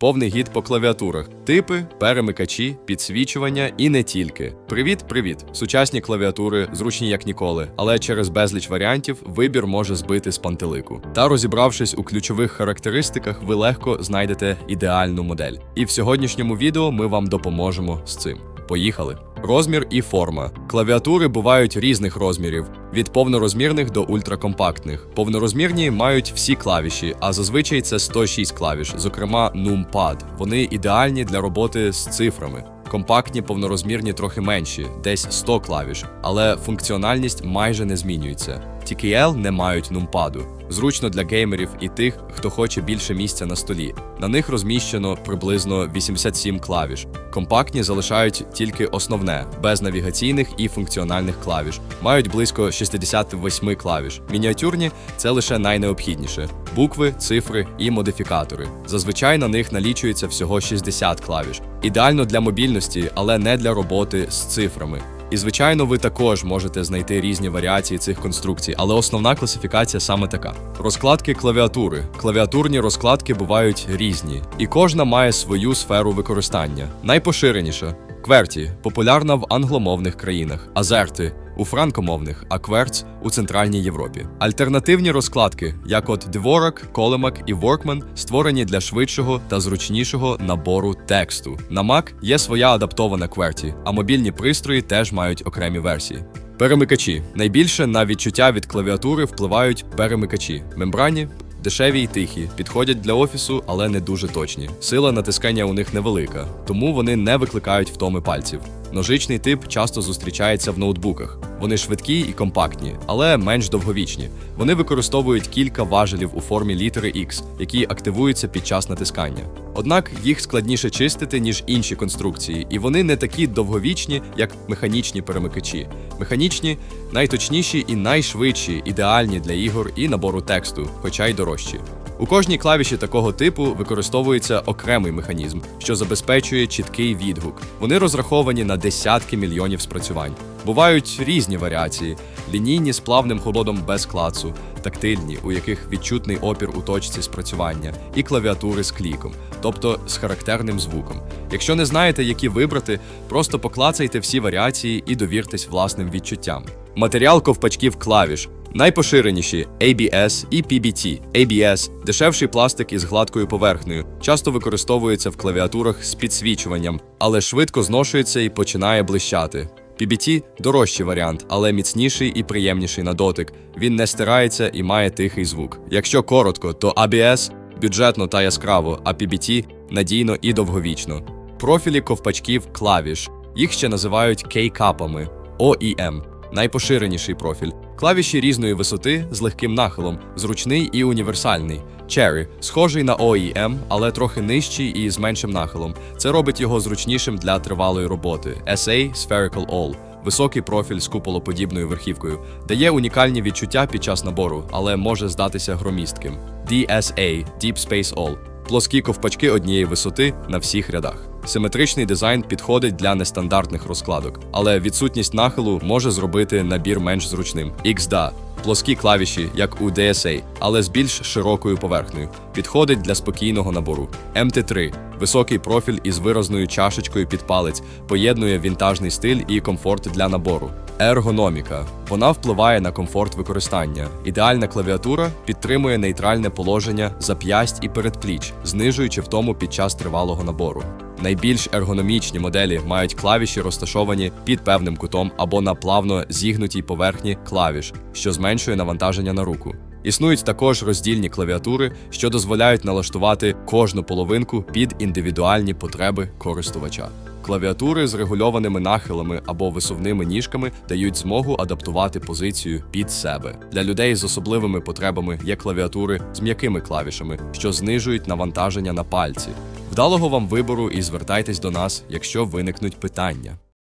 Повний гід по клавіатурах, типи, перемикачі, підсвічування і не тільки. Привіт, привіт! Сучасні клавіатури зручні як ніколи, але через безліч варіантів вибір може збити з пантелику. Та розібравшись у ключових характеристиках, ви легко знайдете ідеальну модель. І в сьогоднішньому відео ми вам допоможемо з цим. Поїхали! Розмір і форма. Клавіатури бувають різних розмірів: від повнорозмірних до ультракомпактних. Повнорозмірні мають всі клавіші, а зазвичай це 106 клавіш, зокрема NumPad. Вони ідеальні для роботи з цифрами. Компактні повнорозмірні трохи менші, десь 100 клавіш, але функціональність майже не змінюється. TKL не мають нумпаду. Зручно для геймерів і тих, хто хоче більше місця на столі. На них розміщено приблизно 87 клавіш. Компактні залишають тільки основне, без навігаційних і функціональних клавіш. Мають близько 68 клавіш. Мініатюрні це лише найнеобхідніше: букви, цифри і модифікатори. Зазвичай на них налічується всього 60 клавіш. Ідеально для мобільності, але не для роботи з цифрами. І звичайно, ви також можете знайти різні варіації цих конструкцій, але основна класифікація саме така: розкладки клавіатури. Клавіатурні розкладки бувають різні, і кожна має свою сферу використання. Найпоширеніша кверті популярна в англомовних країнах, азерти у франкомовних, а кверц у Центральній Європі. Альтернативні розкладки, як от Dvorak, Colemak і Workman, створені для швидшого та зручнішого набору тексту. На Mac є своя адаптована QWERTY, а мобільні пристрої теж мають окремі версії. Перемикачі найбільше на відчуття від клавіатури впливають перемикачі, мембрані. Дешеві й тихі, підходять для офісу, але не дуже точні. Сила натискання у них невелика, тому вони не викликають втоми пальців. Ножичний тип часто зустрічається в ноутбуках. Вони швидкі і компактні, але менш довговічні. Вони використовують кілька важелів у формі літери X, які активуються під час натискання. Однак їх складніше чистити, ніж інші конструкції, і вони не такі довговічні, як механічні перемикачі. Механічні найточніші і найшвидші, ідеальні для ігор і набору тексту, хоча й дорожчі. У кожній клавіші такого типу використовується окремий механізм, що забезпечує чіткий відгук. Вони розраховані на десятки мільйонів спрацювань. Бувають різні варіації: лінійні з плавним холодом без клацу, тактильні, у яких відчутний опір у точці спрацювання, і клавіатури з кліком, тобто з характерним звуком. Якщо не знаєте, які вибрати, просто поклацайте всі варіації і довіртесь власним відчуттям. Матеріал ковпачків клавіш. Найпоширеніші ABS і PBT. ABS – дешевший пластик із гладкою поверхнею, часто використовується в клавіатурах з підсвічуванням, але швидко зношується і починає блищати. PBT – дорожчий варіант, але міцніший і приємніший на дотик. Він не стирається і має тихий звук. Якщо коротко, то ABS – бюджетно та яскраво, а PBT – надійно і довговічно. Профілі ковпачків клавіш. Їх ще називають кейкапами OEM – найпоширеніший профіль. Клавіші різної висоти з легким нахилом, зручний і універсальний. Cherry – схожий на OEM, але трохи нижчий і з меншим нахилом. Це робить його зручнішим для тривалої роботи. SA – Spherical All – високий профіль з куполоподібною верхівкою, дає унікальні відчуття під час набору, але може здатися громістким. DSA – Deep Space All – плоскі ковпачки однієї висоти на всіх рядах. Симетричний дизайн підходить для нестандартних розкладок, але відсутність нахилу може зробити набір менш зручним. XDA – плоскі клавіші, як у DSA, але з більш широкою поверхнею. Підходить для спокійного набору. MT3 – високий профіль із виразною чашечкою під палець, поєднує вінтажний стиль і комфорт для набору. Ергономіка. Вона впливає на комфорт використання. Ідеальна клавіатура підтримує нейтральне положення зап'ясть і передпліч, знижуючи втому під час тривалого набору. Найбільш ергономічні моделі мають клавіші розташовані під певним кутом або на плавно зігнутій поверхні клавіш, що зменшує навантаження на руку. Існують також роздільні клавіатури, що дозволяють налаштувати кожну половинку під індивідуальні потреби користувача. Клавіатури з регульованими нахилами або висувними ніжками дають змогу адаптувати позицію під себе. Для людей з особливими потребами є клавіатури з м'якими клавішами, що знижують навантаження на пальці. Вдалого вам вибору і звертайтесь до нас, якщо виникнуть питання.